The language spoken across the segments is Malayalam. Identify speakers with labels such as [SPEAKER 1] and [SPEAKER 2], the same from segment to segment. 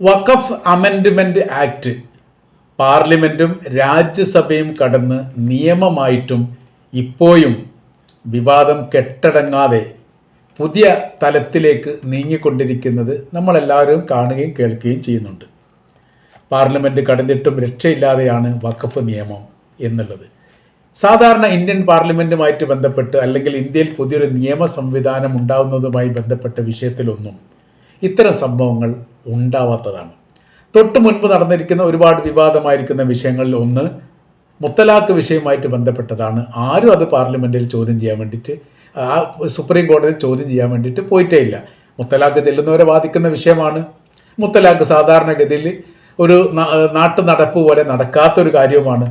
[SPEAKER 1] വഖഫ് അമെൻഡ്മെന്റ് ആക്ട്. പാർലമെന്റും രാജ്യസഭയും കടന്ന് നിയമമായിട്ടും ഇപ്പോഴും വിവാദം കെട്ടടങ്ങാതെ പുതിയ തലത്തിലേക്ക് നീങ്ങിക്കൊണ്ടിരിക്കുന്നത് നമ്മളെല്ലാവരും കാണുകയും കേൾക്കുകയും ചെയ്യുന്നുണ്ട്. പാർലമെന്റ് കടന്നിട്ടും രക്ഷയില്ലാതെയാണ് വഖഫ് നിയമം എന്നുള്ളത്. സാധാരണ ഇന്ത്യൻ പാർലമെന്റുമായിട്ട് ബന്ധപ്പെട്ട് അല്ലെങ്കിൽ ഇന്ത്യയിൽ പുതിയൊരു നിയമ സംവിധാനം ഉണ്ടാവുന്നതുമായി ബന്ധപ്പെട്ട വിഷയത്തിലൊന്നും ഇത്തരം സംഭവങ്ങൾ ഉണ്ടാവാത്തതാണ്. തൊട്ടു മുൻപ് നടന്നിരിക്കുന്ന ഒരുപാട് വിവാദമായിരിക്കുന്ന വിഷയങ്ങളിൽ ഒന്ന് മുത്തലാഖ് വിഷയവുമായിട്ട് ബന്ധപ്പെട്ടതാണ്. ആരും അത് പാർലമെന്റിൽ ചോദ്യം ചെയ്യാൻ വേണ്ടിയിട്ട് ആ സുപ്രീം കോടതിയിൽ ചോദ്യം ചെയ്യാൻ വേണ്ടിയിട്ട് പോയിട്ടേ ഇല്ല. മുത്തലാഖ് ചെല്ലുന്നവരെ ബാധിക്കുന്ന വിഷയമാണ്. മുത്തലാഖ് സാധാരണഗതിയിൽ ഒരു നാട്ടു നടപ്പ് പോലെ നടക്കാത്തൊരു കാര്യവുമാണ്.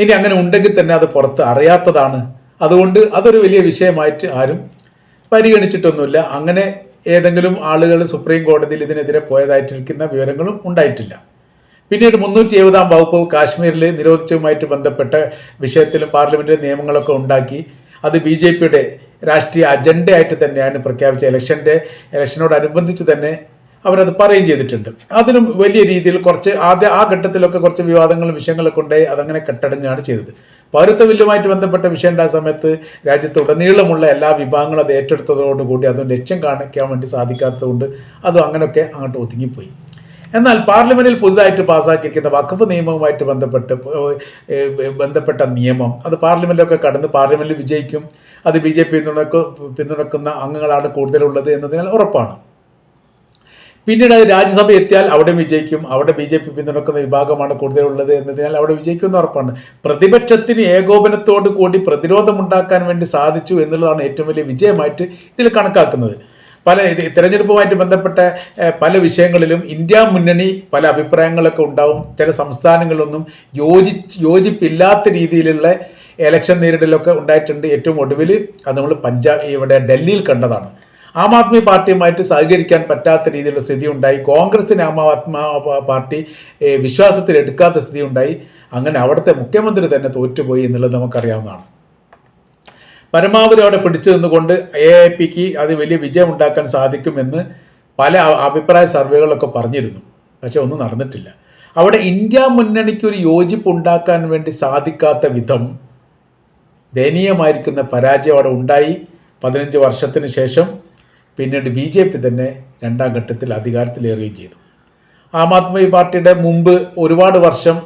[SPEAKER 1] ഇനി അങ്ങനെ ഉണ്ടെങ്കിൽ തന്നെ അത് പുറത്ത് അറിയാത്തതാണ്. അതുകൊണ്ട് അതൊരു വലിയ വിഷയമായിട്ട് ആരും പരിഗണിച്ചിട്ടൊന്നുമില്ല. അങ്ങനെ ഏതെങ്കിലും ആളുകൾ സുപ്രീം കോടതിയിൽ ഇതിനെതിരെ പോയതായിട്ടിരിക്കുന്ന വിവരങ്ങളും ഉണ്ടായിട്ടില്ല. പിന്നീട് മുന്നൂറ്റി എഴുപതാം വകുപ്പ് കാശ്മീരിൽ നിരോധിച്ചതുമായിട്ട് ബന്ധപ്പെട്ട വിഷയത്തിലും പാർലമെന്റ് നിയമങ്ങളൊക്കെ ഉണ്ടാക്കി അത് ബി ജെ പിയുടെ രാഷ്ട്രീയ അജണ്ടയായിട്ട് തന്നെയാണ് പ്രഖ്യാപിച്ച ഇലക്ഷന്റെ ഇലക്ഷനോടനുബന്ധിച്ച് തന്നെ അവരത് പറയുകയും ചെയ്തിട്ടുണ്ട്. അതിനും വലിയ രീതിയിൽ കുറച്ച് ആദ്യ ആ ഘട്ടത്തിലൊക്കെ കുറച്ച് വിവാദങ്ങളും വിഷയങ്ങളൊക്കെ ഉണ്ടായി അതങ്ങനെ കെട്ടടഞ്ഞാണ് ചെയ്തത്. പൗരത്വ ബില്ലുമായിട്ട് ബന്ധപ്പെട്ട വിഷയം ഉണ്ടായ സമയത്ത് രാജ്യത്ത് ഉടനീളമുള്ള എല്ലാ വിഭാഗങ്ങളും അത് ഏറ്റെടുത്തതോടുകൂടി അതും ലക്ഷ്യം കാണിക്കാൻ വേണ്ടി സാധിക്കാത്തതുകൊണ്ട് അതും അങ്ങനെയൊക്കെ അങ്ങോട്ട് ഒതുങ്ങിപ്പോയി. എന്നാൽ പാർലമെന്റിൽ പുതുതായിട്ട് പാസ്സാക്കിയിരിക്കുന്ന വഖഫ് നിയമവുമായിട്ട് ബന്ധപ്പെട്ട് ബന്ധപ്പെട്ട നിയമം അത് പാർലമെന്റിലൊക്കെ കടന്ന് പാർലമെന്റിൽ വിജയിക്കും. അത് ബി ജെ പി പിന്തുണക്കുന്ന അംഗങ്ങളാണ് കൂടുതലുള്ളത് എന്നതിനാൽ ഉറപ്പാണ്. പിന്നീട് അത് രാജ്യസഭ എത്തിയാൽ അവിടെ വിജയിക്കും. അവിടെ ബി ജെ പി പിന്തുണക്കുന്ന വിഭാഗമാണ് കൂടുതലുള്ളത് എന്നതിനാൽ അവിടെ വിജയിക്കുമെന്ന് ഉറപ്പാണ്. പ്രതിപക്ഷത്തിന് ഏകോപനത്തോട് കൂടി പ്രതിരോധമുണ്ടാക്കാൻ വേണ്ടി സാധിച്ചു എന്നുള്ളതാണ് ഏറ്റവും വലിയ വിജയമായിട്ട് ഇതിൽ കണക്കാക്കുന്നത്. പല തിരഞ്ഞെടുപ്പുമായിട്ട് ബന്ധപ്പെട്ട പല വിഷയങ്ങളിലും ഇന്ത്യ മുന്നണി പല അഭിപ്രായങ്ങളൊക്കെ ഉണ്ടാവും. ചില സംസ്ഥാനങ്ങളിലൊന്നും യോജി യോജിപ്പില്ലാത്ത രീതിയിലുള്ള എലക്ഷൻ നേരിടലൊക്കെ ഉണ്ടായിട്ടുണ്ട്. ഏറ്റവും ഒടുവിൽ അത് നമ്മൾ പഞ്ചാബ് ഇവിടെ ഡൽഹിയിൽ കണ്ടതാണ്. ആം ആദ്മി പാർട്ടിയുമായിട്ട് സഹകരിക്കാൻ പറ്റാത്ത രീതിയിലുള്ള സ്ഥിതി ഉണ്ടായി കോൺഗ്രസിന് ആം ആത്മാ പാർട്ടി വിശ്വാസത്തിൽ എടുക്കാത്ത സ്ഥിതി ഉണ്ടായി അങ്ങനെ അവിടുത്തെ മുഖ്യമന്ത്രി തന്നെ തോറ്റുപോയി എന്നുള്ളത് നമുക്കറിയാവുന്നതാണ്. പരമാവധി അവിടെ പിടിച്ചു നിന്നുകൊണ്ട് എ ഐ പിക്ക് അത് വലിയ വിജയം ഉണ്ടാക്കാൻ സാധിക്കുമെന്ന് പല അഭിപ്രായ സർവേകളൊക്കെ പറഞ്ഞിരുന്നു. പക്ഷെ ഒന്നും നടന്നിട്ടില്ല. അവിടെ ഇന്ത്യ മുന്നണിക്ക് ഒരു യോജിപ്പ് ഉണ്ടാക്കാൻ വേണ്ടി സാധിക്കാത്ത വിധം ദയനീയമായിരിക്കുന്ന പരാജയം അവിടെ ഉണ്ടായി. പതിനഞ്ച് വർഷത്തിന് ശേഷം പിന്നീട് ബി ജെ പി തന്നെ രണ്ടാം ഘട്ടത്തിൽ അധികാരത്തിലേറുകയും ചെയ്തു. ആം ആദ്മി പാർട്ടിയുടെ മുമ്പ് ഒരുപാട് വർഷം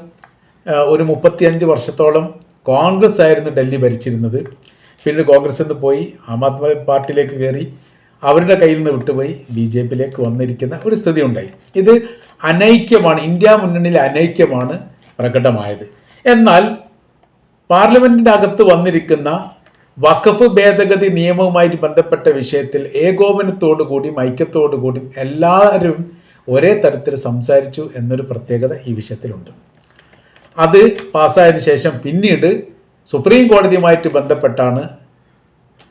[SPEAKER 1] ഒരു മുപ്പത്തിയഞ്ച് വർഷത്തോളം കോൺഗ്രസ് ആയിരുന്നു ഡൽഹി ഭരിച്ചിരുന്നത്. പിന്നീട് കോൺഗ്രസിൽ നിന്ന് പോയി ആം ആദ്മി പാർട്ടിയിലേക്ക് കയറി അവരുടെ കയ്യിൽ നിന്ന് വിട്ടുപോയി ബി ജെ പിയിലേക്ക് വന്നിരിക്കുന്ന ഒരു സ്ഥിതി ഉണ്ടായി. ഇത് അനൈക്യമാണ് ഇന്ത്യ മുന്നണിയിലെ അനൈക്യമാണ് പ്രകടമായത്. എന്നാൽ പാർലമെന്റിന്റെ അകത്ത് വന്നിരിക്കുന്ന വഖഫ് ഭേദഗതി നിയമവുമായിട്ട് ബന്ധപ്പെട്ട വിഷയത്തിൽ ഏകോപനത്തോടു കൂടിയും ഐക്യത്തോടു കൂടിയും എല്ലാവരും ഒരേ തരത്തിൽ സംസാരിച്ചു എന്നൊരു പ്രത്യേകത ഈ വിഷയത്തിലുണ്ട്. അത് പാസ്സായതിനു ശേഷം പിന്നീട് സുപ്രീം കോടതിയുമായിട്ട് ബന്ധപ്പെട്ടാണ്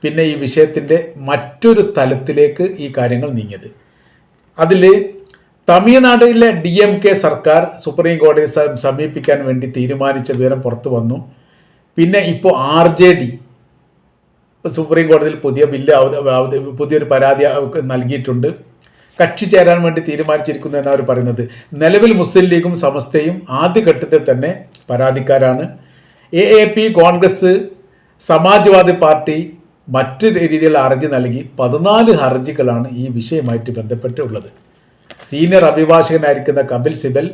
[SPEAKER 1] പിന്നെ ഈ വിഷയത്തിന്റെ മറ്റൊരു തലത്തിലേക്ക് ഈ കാര്യങ്ങൾ നീങ്ങിയത്. അതിൽ തമിഴ്നാട്ടിലെ ഡി എം കെ സർക്കാർ സുപ്രീം കോടതിയെ സമീപിക്കാൻ വേണ്ടി തീരുമാനിച്ച വിവരം പുറത്തു വന്നു. പിന്നെ ഇപ്പോൾ ആർ ജെ ഡി സുപ്രീം കോടതിയിൽ പുതിയ ബില്ല് പുതിയൊരു പരാതി നൽകിയിട്ടുണ്ട്. കക്ഷി ചേരാൻ വേണ്ടി തീരുമാനിച്ചിരിക്കുന്നു എന്നാണ് അവർ പറയുന്നത്. നിലവിൽ മുസ്ലിം ലീഗും സമസ്തയും ആദ്യഘട്ടത്തിൽ തന്നെ പരാതിക്കാരാണ്. A A P Congress Samajwadi party മറ്റു രീതിയിൽ ഹർജി നൽകി. പതിനാല് ഹർജികളാണ് ഈ വിഷയമായിട്ട് ബന്ധപ്പെട്ടുള്ളത്. സീനിയർ അഭിഭാഷകനായിരിക്കുന്ന കപിൽ സിബൽ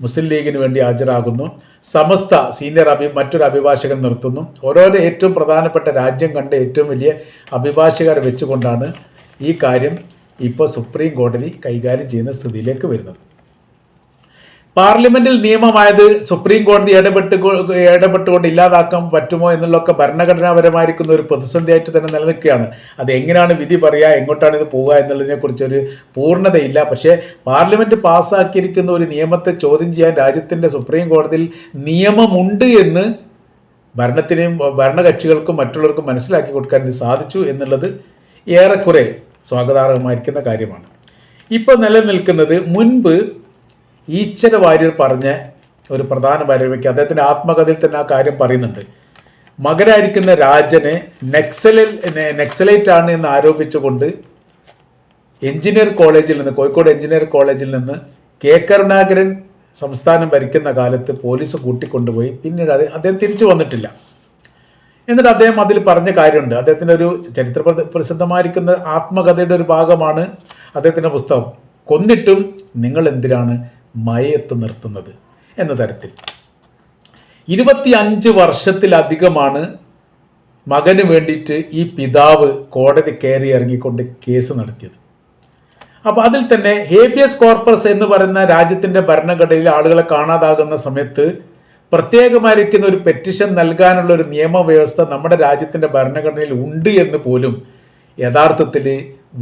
[SPEAKER 1] മുസ്ലിം ലീഗിന് വേണ്ടി ഹാജരാകുന്നു. സമസ്ത സീനിയർ അഭി മറ്റൊരു അഭിഭാഷകൻ നിർത്തുന്നു. ഓരോരോ ഏറ്റവും പ്രധാനപ്പെട്ട രാജ്യം കണ്ട ഏറ്റവും വലിയ അഭിഭാഷകരെ വെച്ചുകൊണ്ടാണ് ഈ കാര്യം ഇപ്പോൾ സുപ്രീം കോടതി കൈകാര്യം ചെയ്യുന്ന സ്ഥിതിയിലേക്ക് വരുന്നത്. പാർലമെന്റിൽ നിയമമായത് സുപ്രീം കോടതി ഇടപെട്ട് ഇടപെട്ടുകൊണ്ട് ഇല്ലാതാക്കാൻ പറ്റുമോ എന്നുള്ളതൊക്കെ ഭരണഘടനാപരമായിരിക്കുന്ന ഒരു പ്രതിസന്ധിയായിട്ട് തന്നെ നിലനിൽക്കുകയാണ്. അത് എങ്ങനെയാണ് വിധി പറയുക എങ്ങോട്ടാണ് ഇത് പോവുക എന്നുള്ളതിനെ ഒരു പൂർണതയില്ല. പക്ഷേ പാർലമെന്റ് പാസ്സാക്കിയിരിക്കുന്ന ഒരു നിയമത്തെ ചോദ്യം ചെയ്യാൻ രാജ്യത്തിന്റെ സുപ്രീം കോടതിയിൽ നിയമമുണ്ട് എന്ന് ഭരണത്തിനെയും ഭരണകക്ഷികൾക്കും മറ്റുള്ളവർക്കും മനസ്സിലാക്കി കൊടുക്കാൻ ഇത് സാധിച്ചു എന്നുള്ളത് ഏറെക്കുറെ സ്വാഗതാർഹമായിരിക്കുന്ന കാര്യമാണ്. ഇപ്പോൾ നിലനിൽക്കുന്നത് മുൻപ് ഈശ്വര വാര്യർ പറഞ്ഞ ഒരു പ്രധാന ഭാര്യവയ്ക്ക് അദ്ദേഹത്തിന്റെ ആത്മകഥയിൽ തന്നെ ആ കാര്യം പറയുന്നുണ്ട്. മകനായിരിക്കുന്ന രാജനെ നെക്സലിൽ നെക്സലൈറ്റ് ആണ് എന്ന് ആരോപിച്ചുകൊണ്ട് എഞ്ചിനീയർ കോളേജിൽ നിന്ന് കോഴിക്കോട് എഞ്ചിനീയർ കോളേജിൽ നിന്ന് കെ. കരുണാകരൻ സംസ്ഥാനം ഭരിക്കുന്ന കാലത്ത് പോലീസ് കൂട്ടിക്കൊണ്ടുപോയി. പിന്നീട് അത് അദ്ദേഹം തിരിച്ചു വന്നിട്ടില്ല. എന്നിട്ട് അദ്ദേഹം അതിൽ പറഞ്ഞ കാര്യമുണ്ട്. അദ്ദേഹത്തിന്റെ ഒരു ചരിത്ര പ്രസിദ്ധമായിരിക്കുന്ന ആത്മകഥയുടെ ഒരു ഭാഗമാണ് അദ്ദേഹത്തിന്റെ പുസ്തകം. കൊന്നിട്ടും നിങ്ങൾ എന്തിനാണ് മയത്ത് നിർത്തുന്നത് എന്ന തരത്തിൽ. ഇരുപത്തി അഞ്ച് വർഷത്തിലധികമാണ് മകന് വേണ്ടിയിട്ട് ഈ പിതാവ് കോടതി കയറി ഇറങ്ങിക്കൊണ്ട് കേസ് നടത്തിയത്. അപ്പോൾ അതിൽ തന്നെ ഹേബിയസ് കോർപ്പസ് എന്ന് പറയുന്ന രാജ്യത്തിന്റെ ഭരണഘടനയിൽ ആളുകളെ കാണാതാകുന്ന സമയത്ത് പ്രത്യേകമായിരിക്കുന്ന ഒരു പെറ്റിഷൻ നൽകാനുള്ള ഒരു നിയമവ്യവസ്ഥ നമ്മുടെ രാജ്യത്തിന്റെ ഭരണഘടനയിൽ ഉണ്ട് എന്ന് പോലും യഥാർത്ഥത്തിൽ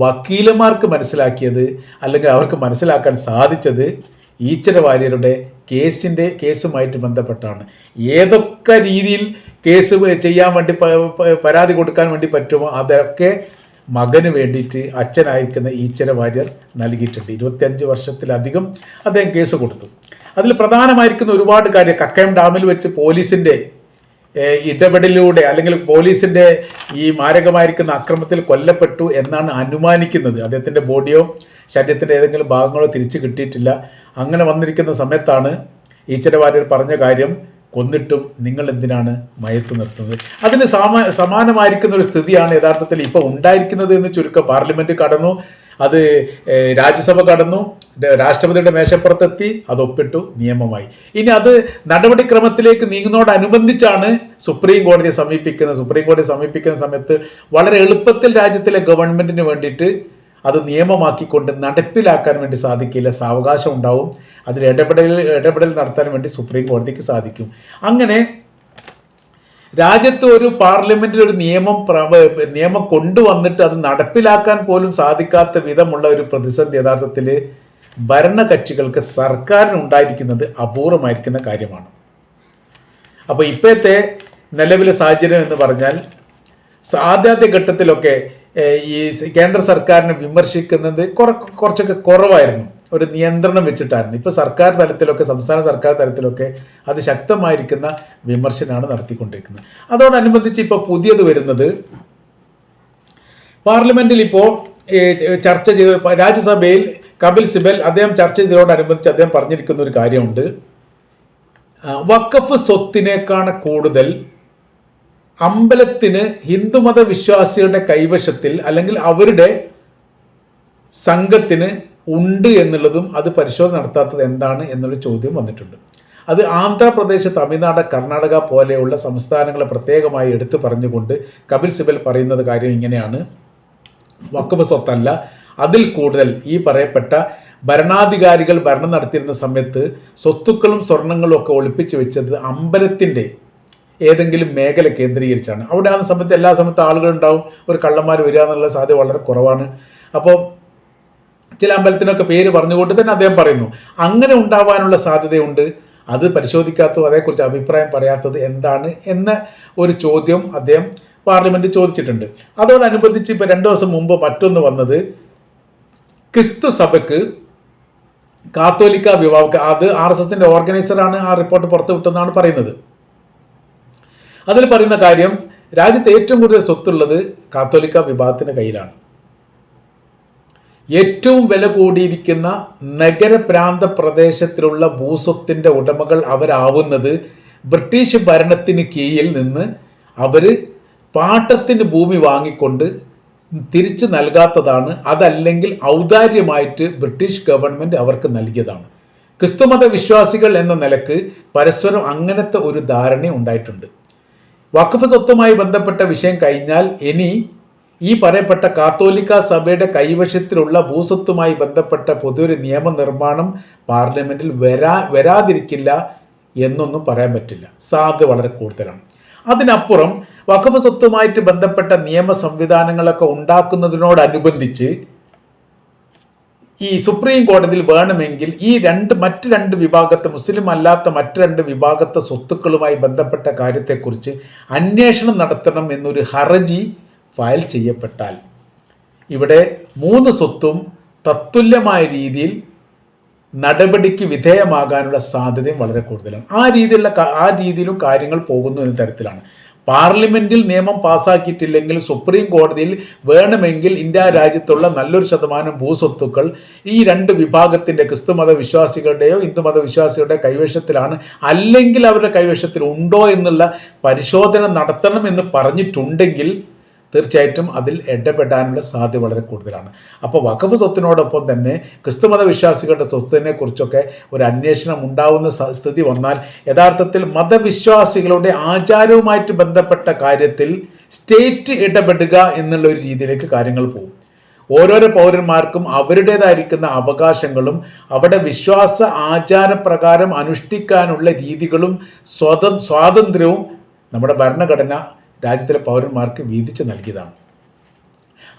[SPEAKER 1] വക്കീലന്മാർക്ക് മനസ്സിലാക്കിയത് അല്ലെങ്കിൽ അവർക്ക് മനസ്സിലാക്കാൻ സാധിച്ചത് ഈച്ചര വാര്യരുടെ കേസിന്റെ കേസുമായിട്ട് ബന്ധപ്പെട്ടാണ്. ഏതൊക്കെ രീതിയിൽ കേസ് ചെയ്യാൻ വേണ്ടി പരാതി കൊടുക്കാൻ വേണ്ടി പറ്റുമോ അതൊക്കെ മകന് വേണ്ടിയിട്ട് അച്ഛനായിരിക്കുന്ന ഈച്ചര വാര്യർ നൽകിയിട്ടുണ്ട്. ഇരുപത്തിയഞ്ച് വർഷത്തിലധികം അദ്ദേഹം കേസ് കൊടുത്തു. അതിൽ പ്രധാനമായിരിക്കുന്ന ഒരുപാട് കാര്യം കക്കയം ഡാമിൽ വെച്ച് പോലീസിന്റെ ഇടപെടലിലൂടെ അല്ലെങ്കിൽ പോലീസിന്റെ ഈ മാരകമായിരിക്കുന്ന അക്രമത്തിൽ കൊല്ലപ്പെട്ടു എന്നാണ് അനുമാനിക്കുന്നത്. അദ്ദേഹത്തിന്റെ ബോഡിയോ ശരീരത്തിന്റെ ഏതെങ്കിലും ഭാഗങ്ങളോ തിരിച്ചു കിട്ടിയിട്ടില്ല. അങ്ങനെ വന്നിരിക്കുന്ന സമയത്താണ് ഈച്ചര വാര്യർ പറഞ്ഞ കാര്യം കൊന്നിട്ടും നിങ്ങൾ എന്തിനാണ് മയത്ത് നിർത്തുന്നത്? അതിന് സമാ സമാനമായിരിക്കുന്ന ഒരു സ്ഥിതിയാണ് യഥാർത്ഥത്തിൽ ഇപ്പോൾ ഉണ്ടായിരിക്കുന്നത് എന്ന് ചുരുക്കം പാർലമെന്റ് കടന്നു. അത് രാജ്യസഭ കടന്നു രാഷ്ട്രപതിയുടെ മേശപ്പുറത്തെത്തി അത് ഒപ്പിട്ടു നിയമമായി. ഇനി അത് നടപടിക്രമത്തിലേക്ക് നീങ്ങുന്നതോടനുബന്ധിച്ചാണ് സുപ്രീം കോടതിയെ സമീപിക്കുന്നത് സുപ്രീം കോടതിയെ സമീപിക്കുന്ന സമയത്ത് വളരെ എളുപ്പത്തിൽ രാജ്യത്തിലെ ഗവൺമെന്റിന് വേണ്ടിയിട്ട് അത് നിയമമാക്കിക്കൊണ്ട് നടപ്പിലാക്കാൻ വേണ്ടി സാധിക്കില്ല സാവകാശം ഉണ്ടാവും. അതിൽ ഇടപെടൽ ഇടപെടൽ നടത്താൻ വേണ്ടി സുപ്രീം കോടതിക്ക് സാധിക്കും. അങ്ങനെ രാജ്യത്ത് ഒരു പാർലമെന്റിൽ ഒരു നിയമം നിയമം കൊണ്ടുവന്നിട്ട് അത് നടപ്പിലാക്കാൻ പോലും സാധിക്കാത്ത വിധമുള്ള ഒരു പ്രതിസന്ധി യഥാർത്ഥത്തിൽ ഭരണകക്ഷികൾക്ക് സർക്കാരിന് ഉണ്ടായിരിക്കുന്നത് അപൂർവമായിരിക്കുന്ന കാര്യമാണ്. അപ്പോൾ ഇപ്പോഴത്തെ നിലവിലെ സാഹചര്യം എന്ന് പറഞ്ഞാൽ ആദ്യാദ്യ ഘട്ടത്തിലൊക്കെ ഈ കേന്ദ്ര സർക്കാരിനെ വിമർശിക്കുന്നത് കുറ കുറച്ചൊക്കെ കുറവായിരുന്നു. ഒരു നിയന്ത്രണം വെച്ചിട്ടായിരുന്നു. ഇപ്പോൾ സർക്കാർ തലത്തിലൊക്കെ സംസ്ഥാന സർക്കാർ തലത്തിലൊക്കെ അത് ശക്തമായിരിക്കുന്ന വിമർശനമാണ് നടത്തിക്കൊണ്ടിരിക്കുന്നത്. അതോടനുബന്ധിച്ച് ഇപ്പോൾ പുതിയത് വരുന്നത് പാർലമെന്റിൽ ഇപ്പോൾ ചർച്ച ചെയ്ത രാജ്യസഭയിൽ കപിൽ സിബൽ അദ്ദേഹം ചർച്ച ചെയ്തതോടനുബന്ധിച്ച് അദ്ദേഹം പറഞ്ഞിരിക്കുന്ന ഒരു കാര്യമുണ്ട്. വക്കഫ് സ്വത്തിനേക്കാണ് കൂടുതൽ അമ്പലത്തിന് ഹിന്ദുമത വിശ്വാസികളുടെ കൈവശത്തിൽ അല്ലെങ്കിൽ അവരുടെ സംഘത്തിന് ഉണ്ട് എന്നുള്ളതും അത് പരിശോധന നടത്താത്തത് എന്താണ് എന്നുള്ള ചോദ്യം വന്നിട്ടുണ്ട്. അത് ആന്ധ്രാപ്രദേശ് തമിഴ്നാട് കർണാടക പോലെയുള്ള സംസ്ഥാനങ്ങളെ പ്രത്യേകമായി എടുത്തു പറഞ്ഞുകൊണ്ട് കപിൽ സിബൽ പറയുന്നത് കാര്യം ഇങ്ങനെയാണ്. വക്കഫ് സ്വത്തല്ല അതിൽ കൂടുതൽ ഈ പറയപ്പെട്ട ഭരണാധികാരികൾ ഭരണം നടത്തിയിരുന്ന സമയത്ത് സ്വത്തുക്കളും സ്വർണങ്ങളും ഒക്കെ ഒളിപ്പിച്ചു വെച്ചത് അമ്പലത്തിന്റെ ഏതെങ്കിലും മേഖല കേന്ദ്രീകരിച്ചാണ്. അവിടെ ആ സമയത്ത് എല്ലാ സമയത്തും ആളുകൾ ഉണ്ടാവും ഒരു കള്ളന്മാർ വരിക എന്നുള്ള സാധ്യത വളരെ കുറവാണ്. അപ്പോൾ ചില അമ്പലത്തിനൊക്കെ പേര് പറഞ്ഞുകൊണ്ട് തന്നെ അദ്ദേഹം പറയുന്നു. അങ്ങനെ ഉണ്ടാവാനുള്ള സാധ്യതയുണ്ട്. അത് പരിശോധിക്കാത്തതും അതേക്കുറിച്ച് അഭിപ്രായം പറയാത്തത് എന്താണ് എന്ന ഒരു ചോദ്യം അദ്ദേഹം പാർലമെന്റ് ചോദിച്ചിട്ടുണ്ട്. അതോടനുബന്ധിച്ച് ഇപ്പോൾ രണ്ടു ദിവസം മുമ്പ് മറ്റൊന്ന് വന്നത് ക്രിസ്തു സഭയ്ക്ക് കാത്തോലിക്ക വിഭാഗം അത് ആർ എസ് എസിന്റെ ഓർഗനൈസറാണ് ആ റിപ്പോർട്ട് പുറത്തുവിട്ടെന്നാണ് പറയുന്നത്. അതിൽ പറയുന്ന കാര്യം രാജ്യത്ത് ഏറ്റവും കൂടുതൽ സ്വത്തുള്ളത് കാത്തോലിക്ക വിഭാഗത്തിന്റെ കയ്യിലാണ്. ഏറ്റവും വില കൂടിയിരിക്കുന്ന നഗരപ്രാന്ത പ്രദേശത്തിലുള്ള ഭൂസ്വത്തിന്റെ ഉടമകൾ അവരാവുന്നത് ബ്രിട്ടീഷ് ഭരണത്തിന് കീഴിൽ നിന്ന് അവർ പാട്ടത്തിന് ഭൂമി വാങ്ങിക്കൊണ്ട് തിരിച്ചു നൽകാത്തതാണ്. അതല്ലെങ്കിൽ ഔദാര്യമായിട്ട് ബ്രിട്ടീഷ് ഗവൺമെന്റ് അവർക്ക് നൽകിയതാണ്. ക്രിസ്തുമത വിശ്വാസികൾ എന്ന നിലയ്ക്ക് പരസ്പരം അങ്ങനത്തെ ഒരു ധാരണ ഉണ്ടായിട്ടുണ്ട്. വഖഫ് സ്വത്തുമായി ബന്ധപ്പെട്ട വിഷയം കഴിഞ്ഞാൽ ഇനി ഈ പറയപ്പെട്ട കാത്തോലിക്ക സഭയുടെ കൈവശത്തിലുള്ള ഭൂസ്വത്തുമായി ബന്ധപ്പെട്ട പൊതുവൊരു നിയമനിർമ്മാണം പാർലമെന്റിൽ വരാ വരാതിരിക്കില്ല എന്നൊന്നും പറയാൻ പറ്റില്ല. സാധ്യത വളരെ കൂടുതലാണ്. അതിനപ്പുറം വഖഫ് സ്വത്തുമായിട്ട് ബന്ധപ്പെട്ട നിയമ സംവിധാനങ്ങളൊക്കെ ഉണ്ടാക്കുന്നതിനോടനുബന്ധിച്ച് ഈ സുപ്രീം കോടതിയിൽ വേണമെങ്കിൽ ഈ രണ്ട് മറ്റ് രണ്ട് വിഭാഗത്തെ മുസ്ലിം അല്ലാത്ത മറ്റ് രണ്ട് വിഭാഗത്തെ സ്വത്തുക്കളുമായി ബന്ധപ്പെട്ട കാര്യത്തെക്കുറിച്ച് അന്വേഷണം നടത്തണം എന്നൊരു ഹർജി ഫയൽ ചെയ്യപ്പെട്ടാൽ ഇവിടെ മൂന്ന് സ്വത്തും തത്തുല്യമായ രീതിയിൽ നടപടിക്ക് വിധേയമാകാനുള്ള സാധ്യതയും വളരെ കൂടുതലാണ്. ആ രീതിയിലുള്ള ആ രീതിയിലും കാര്യങ്ങൾ പോകുന്നു എന്ന തരത്തിലാണ്. പാർലമെന്റിൽ നിയമം പാസ്സാക്കിയിട്ടില്ലെങ്കിൽ സുപ്രീം കോടതിയിൽ വേണമെങ്കിൽ ഇന്ത്യ രാജ്യത്തുള്ള നല്ലൊരു ശതമാനം ഭൂസ്വത്തുക്കൾ ഈ രണ്ട് വിഭാഗത്തിന്റെ ക്രിസ്തുമത വിശ്വാസികളുടെയോ ഹിന്ദുമത വിശ്വാസികളുടെ കൈവശത്തിലാണ്. അല്ലെങ്കിൽ അവരുടെ കൈവശത്തിൽ ഉണ്ടോ എന്നുള്ള പരിശോധന നടത്തണം എന്ന് പറഞ്ഞിട്ടുണ്ടെങ്കിൽ തീർച്ചയായിട്ടും അതിൽ ഇടപെടാനുള്ള സാധ്യത വളരെ കൂടുതലാണ്. അപ്പോൾ വഖഫ് സ്വത്തിനോടൊപ്പം തന്നെ ക്രിസ്തുമത വിശ്വാസികളുടെ സ്വത്തിനെ കുറിച്ചൊക്കെ ഒരു അന്വേഷണം ഉണ്ടാവുന്ന സ്ഥിതി വന്നാൽ യഥാർത്ഥത്തിൽ മതവിശ്വാസികളുടെ ആചാരവുമായിട്ട് ബന്ധപ്പെട്ട കാര്യത്തിൽ സ്റ്റേറ്റ് ഇടപെടുക എന്നുള്ള ഒരു രീതിയിലേക്ക് കാര്യങ്ങൾ പോകും. ഓരോരോ പൗരന്മാർക്കും അവരുടേതായിരിക്കുന്ന അവകാശങ്ങളും അവിടെ വിശ്വാസ ആചാരപ്രകാരം അനുഷ്ഠിക്കാനുള്ള രീതികളും സ്വത സ്വാതന്ത്ര്യവും നമ്മുടെ ഭരണഘടന രാജ്യത്തിലെ പൗരന്മാർക്ക് വീതിച്ച് നൽകിയതാണ്.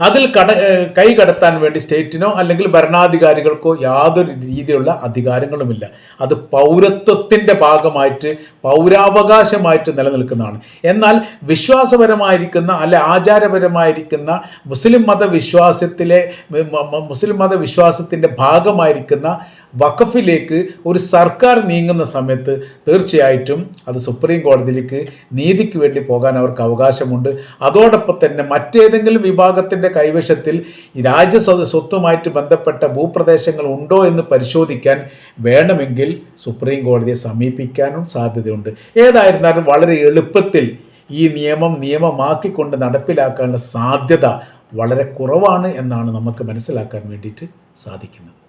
[SPEAKER 1] അതിൽ കട കൈ കടത്താൻ വേണ്ടി സ്റ്റേറ്റിനോ അല്ലെങ്കിൽ ഭരണാധികാരികൾക്കോ യാതൊരു രീതിയിലുള്ള അധികാരങ്ങളുമില്ല. അത് പൗരത്വത്തിന്റെ ഭാഗമായിട്ട് പൗരാവകാശമായിട്ട് നിലനിൽക്കുന്നതാണ്. എന്നാൽ വിശ്വാസപരമായിരിക്കുന്ന അല്ലെ ആചാരപരമായിരിക്കുന്ന മുസ്ലിം മതവിശ്വാസത്തിലെ മുസ്ലിം മതവിശ്വാസത്തിന്റെ ഭാഗമായിരിക്കുന്ന വഖഫിലേക്ക് ഒരു സർക്കാർ നീങ്ങുന്ന സമയത്ത് തീർച്ചയായിട്ടും അത് സുപ്രീം കോടതിയിലേക്ക് നീതിക്ക് വേണ്ടി പോകാൻ അവർക്ക് അവകാശമുണ്ട്. അതോടൊപ്പം തന്നെ മറ്റേതെങ്കിലും വിഭാഗത്തിന്റെ കൈവശത്തിൽ രാജ്യ സ്വത്തുമായിട്ട് ബന്ധപ്പെട്ട ഭൂപ്രദേശങ്ങൾ ഉണ്ടോ എന്ന് പരിശോധിക്കാൻ വേണമെങ്കിൽ സുപ്രീം കോടതിയെ സമീപിക്കാനും സാധ്യതയുണ്ട്. ഏതായിരുന്നാലും വളരെ എളുപ്പത്തിൽ ഈ നിയമം നിയമമാക്കിക്കൊണ്ട് നടപ്പിലാക്കാനുള്ള സാധ്യത വളരെ കുറവാണ് എന്നാണ് നമുക്ക് മനസ്സിലാക്കാൻ വേണ്ടിയിട്ട് സാധിക്കുന്നത്.